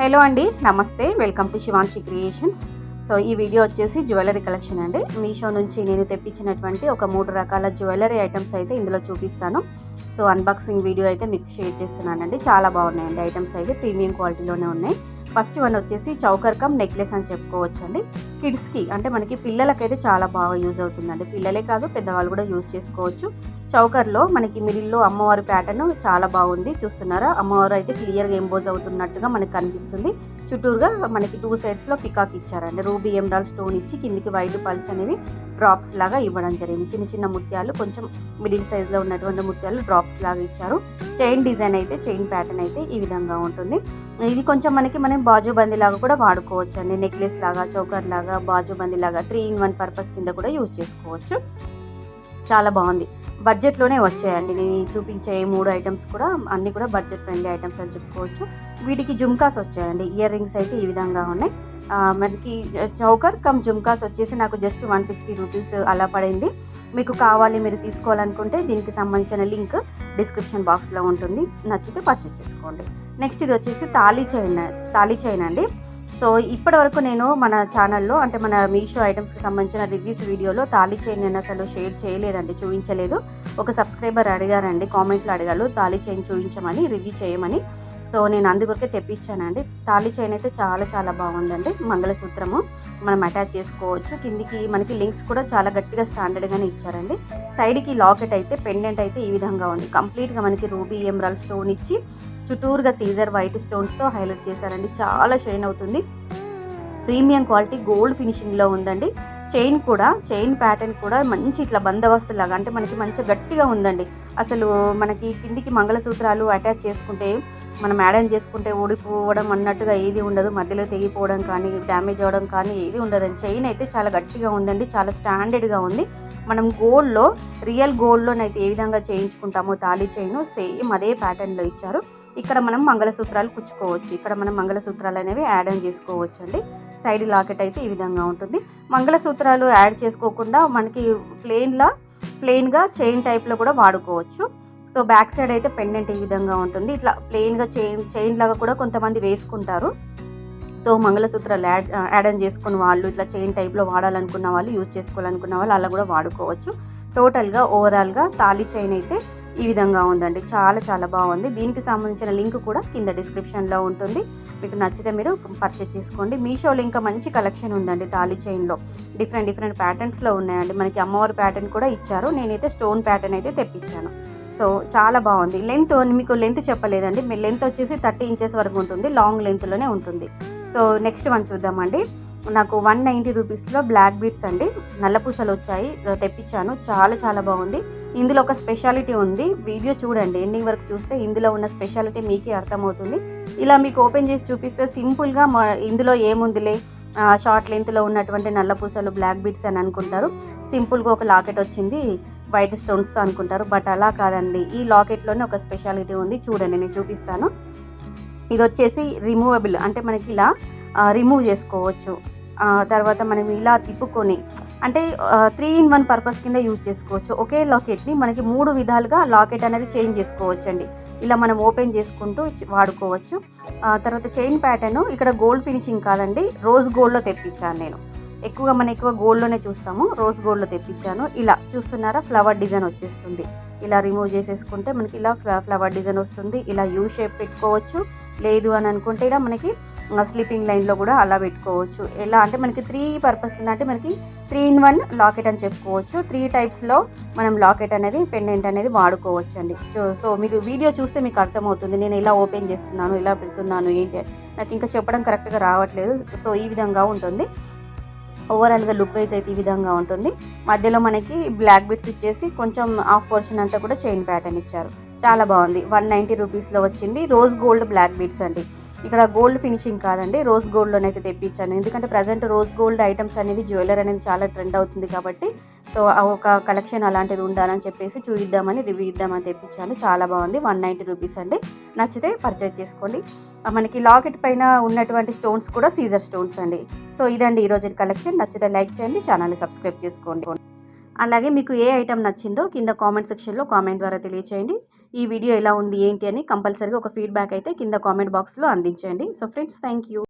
Hello అండి నమస్తే. Welcome to Shivanshi Creations. So ఈ వీడియో వచ్చేసి జ్యువెలరీ కలెక్షన్ అండి. మీషో నుంచి నేను తెప్పించినటువంటి ఒక మూడు రకాల జ్యువెలరీ ఐటమ్స్ అయితే ఇందులో చూపిస్తాను. సో అన్బాక్సింగ్ వీడియో అయితే మీకు షేర్ చేస్తున్నానండి. చాలా బాగున్నాయండి ఐటమ్స్ అయితే. ప్రీమియం క్వాలిటీలోనే ఉన్నాయి. ఫస్ట్ వన్ వచ్చేసి చౌకర్ కమ్ నెక్లెస్ అని చెప్పుకోవచ్చు అండి కిడ్స్కి అంటే మనకి పిల్లలకైతే చాలా బాగా యూజ్ అవుతుందండి. పిల్లలే కాదు పెద్దవాళ్ళు కూడా యూజ్ చేసుకోవచ్చు. చౌకర్లో మనకి మిడిల్లో అమ్మవారి ప్యాటర్న్ చాలా బాగుంది. చూస్తున్నారా? అమ్మవారు అయితే క్లియర్గా ఎంబోజ్ అవుతున్నట్టుగా మనకి కనిపిస్తుంది. చుట్టూరుగా మనకి టూ సైడ్స్లో పికాక్ ఇచ్చారండి. రూబీ ఎండాల్ స్టోన్ ఇచ్చి కిందికి వైట్ పల్స్ అనేవి డ్రాప్స్ లాగా ఇవ్వడం జరిగింది. చిన్న చిన్న ముత్యాలు కొంచెం మిడిల్ సైజ్లో ఉన్నటువంటి ముత్యాలు డ్రాప్స్ లాగా ఇచ్చారు. చైన్ డిజైన్ అయితే చైన్ ప్యాటర్న్ అయితే ఈ విధంగా ఉంటుంది. ఇది కొంచెం మనకి మనం బాజుబంది లాగా కూడా వాడుకోవచ్చు అండి నెక్లెస్ లాగా చౌకర్ లాగా బాజుబందీ లాగా త్రీ ఇన్ వన్ పర్పస్ కింద కూడా యూజ్ చేసుకోవచ్చు. చాలా బాగుంది. బడ్జెట్లోనే వచ్చాయండి. నేను చూపించే మూడు ఐటమ్స్ కూడా అన్నీ కూడా బడ్జెట్ ఫ్రెండ్లీ ఐటమ్స్ అని చెప్పుకోవచ్చు. వీటికి జుమ్కాస్ వచ్చాయండి. ఇయర్ రింగ్స్ అయితే ఈ విధంగా ఉన్నాయి. మనకి చౌకర్ కమ్ జుమ్కాస్ వచ్చేసి నాకు జస్ట్ వన్ సిక్స్టీ రూపీస్ అలా పడింది. మీకు కావాలి మీరు తీసుకోవాలనుకుంటే దీనికి సంబంధించిన లింక్ డిస్క్రిప్షన్ బాక్స్లో ఉంటుంది. నచ్చితే పర్చేస్ చేసుకోండి. నెక్స్ట్ ఇది వచ్చేసి తాళీ చైన్ తాళీ చైన్ అండి. సో ఇప్పటి వరకు నేను మన ఛానల్లో అంటే మన మీషో ఐటమ్స్కి సంబంధించిన రివ్యూస్ వీడియోలో తాళీ చైన్ నేను అసలు షేర్ చేయలేదండి చూపించలేదు. ఒక సబ్స్క్రైబర్ అడిగారండి కామెంట్లో అడిగారు తాళీ చైన్ చూపించమని రివ్యూ చేయమని. సో నేను అందుకొరకే తెప్పించానండి. తాళీ చైన్ అయితే చాలా చాలా బాగుందండి. మంగళసూత్రము మనం అటాచ్ చేసుకోవచ్చు. కిందికి మనకి లింక్స్ కూడా చాలా గట్టిగా స్టాండర్డ్గానే ఇచ్చారండి. సైడ్కి లాకెట్ అయితే పెండెంట్ అయితే ఈ విధంగా ఉంది. కంప్లీట్గా మనకి రూబీ ఎమరాల్ స్టోన్ ఇచ్చి చుట్టూరుగా సీజర్ వైట్ స్టోన్స్తో హైలైట్ చేశారండి. చాలా షైన్ అవుతుంది. ప్రీమియం క్వాలిటీ గోల్డ్ ఫినిషింగ్లో ఉందండి. చైన్ కూడా చైన్ ప్యాటర్న్ కూడా మంచి ఇట్లా బందోబస్తు లాగా అంటే మనకి మంచి గట్టిగా ఉందండి. అసలు మనకి కిందికి మంగళసూత్రాలు అటాచ్ చేసుకుంటే మనం యాడ్ చేసుకుంటే ఊడిపోవడం అన్నట్టుగా ఏది ఉండదు. మధ్యలో తెగిపోవడం కానీ డ్యామేజ్ అవ్వడం కానీ ఏది ఉండదండి చైన్ అయితే చాలా గట్టిగా ఉందండి చాలా స్టాండర్డ్గా ఉంది. మనం గోల్డ్లో రియల్ గోల్డ్లోనైతే ఏ విధంగా చేయించుకుంటామో తాళీ చైన్ సేమ్ అదే ప్యాటర్న్లో ఇచ్చారు. ఇక్కడ మనం మంగళసూత్రాలు కుచ్చుకోవచ్చు ఇక్కడ మనం మంగళసూత్రాలు అనేవి యాడ్ ఆన్ చేసుకోవచ్చు అండి సైడ్ లాకెట్ అయితే ఈ విధంగా ఉంటుంది. మంగళసూత్రాలు యాడ్ చేసుకోకుండా మనకి ప్లెయిన్లా ప్లెయిన్గా చైన్ టైప్లో కూడా వాడుకోవచ్చు. సో బ్యాక్ సైడ్ అయితే పెండెంట్ ఈ విధంగా ఉంటుంది. ఇట్లా ప్లెయిన్గా చైన్ చైన్ లాగా కూడా కొంతమంది వేసుకుంటారు. సో మంగళసూత్రాలు యాడ్ యాడ్ ఆన్ చేసుకున్న వాళ్ళు ఇట్లా చైన్ టైప్లో వాడాలనుకున్న వాళ్ళు యూజ్ చేసుకోవాలనుకున్న వాళ్ళు అలా కూడా వాడుకోవచ్చు. టోటల్గా ఓవరాల్గా తాళీ చైన్ అయితే ఈ విధంగా ఉందండి. చాలా చాలా బాగుంది. దీనికి సంబంధించిన లింక్ కూడా కింద డిస్క్రిప్షన్లో ఉంటుంది. మీకు నచ్చితే మీరు పర్చేస్ చేసుకోండి. మీషోలో ఇంకా మంచి కలెక్షన్ ఉందండి తాళీ చైన్లో. డిఫరెంట్ డిఫరెంట్ ప్యాటర్న్స్లో ఉన్నాయండి. మనకి అమ్మవారి ప్యాటర్న్ కూడా ఇచ్చారు. నేనైతే స్టోన్ ప్యాటర్న్ అయితే తెప్పించాను. సో చాలా బాగుంది. లెంత్ మీకు లెంత్ చెప్పలేదండి. మీ లెంత్ వచ్చేసి థర్టీ ఇంచెస్ వరకు ఉంటుంది. లాంగ్ లెంత్లోనే ఉంటుంది. సో నెక్స్ట్ వన్ చూద్దామండి. నాకు వన్ నైంటీ రూపీస్లో బ్లాక్ బీడ్స్ అండి. నల్లపూసలు వచ్చాయి. తెప్పించాను. చాలా చాలా బాగుంది. ఇందులో ఒక స్పెషాలిటీ ఉంది. వీడియో చూడండి. ఎండింగ్ వరకు చూస్తే ఇందులో ఉన్న స్పెషాలిటీ మీకే అర్థమవుతుంది. ఇలా మీకు ఓపెన్ చేసి చూపిస్తే సింపుల్గా మా ఇందులో ఏముందిలే? షార్ట్ లెంత్లో ఉన్నటువంటి నల్లపూసలు బ్లాక్ బీడ్స్ అని అనుకుంటారు. సింపుల్గా ఒక లాకెట్ వచ్చింది. వైట్ స్టోన్స్తో అనుకుంటారు. బట్ అలా కాదండి. ఈ లాకెట్లోనే ఒక స్పెషాలిటీ ఉంది. చూడండి నేను చూపిస్తాను. ఇది వచ్చేసి రిమూవబుల్ అంటే మనకి ఇలా రిమూవ్ చేసుకోవచ్చు. తర్వాత మనం ఇలా తిప్పుకొని అంటే త్రీ ఇన్ వన్ పర్పస్ కింద యూజ్ చేసుకోవచ్చు. ఒకే లాకెట్ని మనకి మూడు విధాలుగా లాకెట్ అనేది చేంజ్ చేసుకోవచ్చు అండి ఇలా మనం ఓపెన్ చేసుకుంటూ వాడుకోవచ్చు. తర్వాత చైన్ ప్యాటర్న్ ఇక్కడ గోల్డ్ ఫినిషింగ్ కాదండి రోజ్ గోల్డ్లో తెప్పించాను నేను. ఎక్కువగా మనం ఎక్కువ గోల్డ్లోనే చూస్తాము రోజ్ గోల్డ్లో తెప్పించాను. ఇలా చూస్తున్నారా ఫ్లవర్ డిజైన్ వచ్చేస్తుంది. ఇలా రిమూవ్ చేసేసుకుంటే మనకి ఇలా ఫ్ల- ఫ్లవర్ డిజైన్ వస్తుంది. ఇలా యూ షేప్ పెట్టుకోవచ్చు. లేదు అని అనుకుంటే ఇలా మనకి స్లీపింగ్ లైన్లో కూడా అలా పెట్టుకోవచ్చు. ఎలా అంటే మనకి త్రీ పర్పస్ కింద అంటే మనకి త్రీ ఇన్ వన్ లాకెట్ అని చెప్పుకోవచ్చు. త్రీ టైప్స్లో మనం లాకెట్ అనేది పెండెంట్ అనేది వాడుకోవచ్చు అండి సో సో మీకు వీడియో చూస్తే మీకు అర్థమవుతుంది నేను ఇలా ఓపెన్ చేస్తున్నాను ఇలా పెడుతున్నాను ఏంటి నాకు ఇంకా చెప్పడం కరెక్ట్గా రావట్లేదు. సో ఈ విధంగా ఉంటుంది. ఓవరాల్గా లుక్ వైజ్ అయితే ఈ విధంగా ఉంటుంది. మధ్యలో మనకి బ్లాక్ బిట్స్ ఇచ్చేసి కొంచెం హాఫ్ పోర్షన్ అంతా కూడా చైన్ ప్యాటర్న్ ఇచ్చారు. చాలా బాగుంది. వన్ నైంటీ రూపీస్లో వచ్చింది. రోజ్ గోల్డ్ బ్లాక్ బీట్స్ అండి. ఇక్కడ గోల్డ్ ఫినిషింగ్ కాదండి. రోజ్ గోల్డ్లోనైతే తెప్పించాను. ఎందుకంటే ప్రజెంట్ రోజ్ గోల్డ్ ఐటమ్స్ అనేది జ్యువెలరీ అనేది చాలా ట్రెండ్ అవుతుంది కాబట్టి సో ఆ ఒక కలెక్షన్ అలాంటిది ఉండాలని చెప్పేసి చూద్దామని రివ్యూ ఇద్దామని తెప్పించాను. చాలా బాగుంది. వన్ నైంటీ రూపీస్ అండి. నచ్చితే పర్చేజ్ చేసుకోండి. మనకి లాకెట్ పైన ఉన్నటువంటి స్టోన్స్ కూడా సీజర్ స్టోన్స్ అండి. సో ఇదండి ఈరోజు కలెక్షన్. నచ్చితే లైక్ చేయండి ఛానల్ని సబ్స్క్రైబ్ చేసుకోండి. అలాగే మీకు ఏ ఐటెం నచ్చిందో కింద కామెంట్ సెక్షన్లో కామెంట్ ద్వారా తెలియచేయండి. ఈ వీడియో ఎలా ఉంది ఏంటి అని కంపల్సరీగా ఒక ఫీడ్బ్యాక్ అయితే కింద కామెంట్ బాక్స్లో అందించండి. So friends thank you.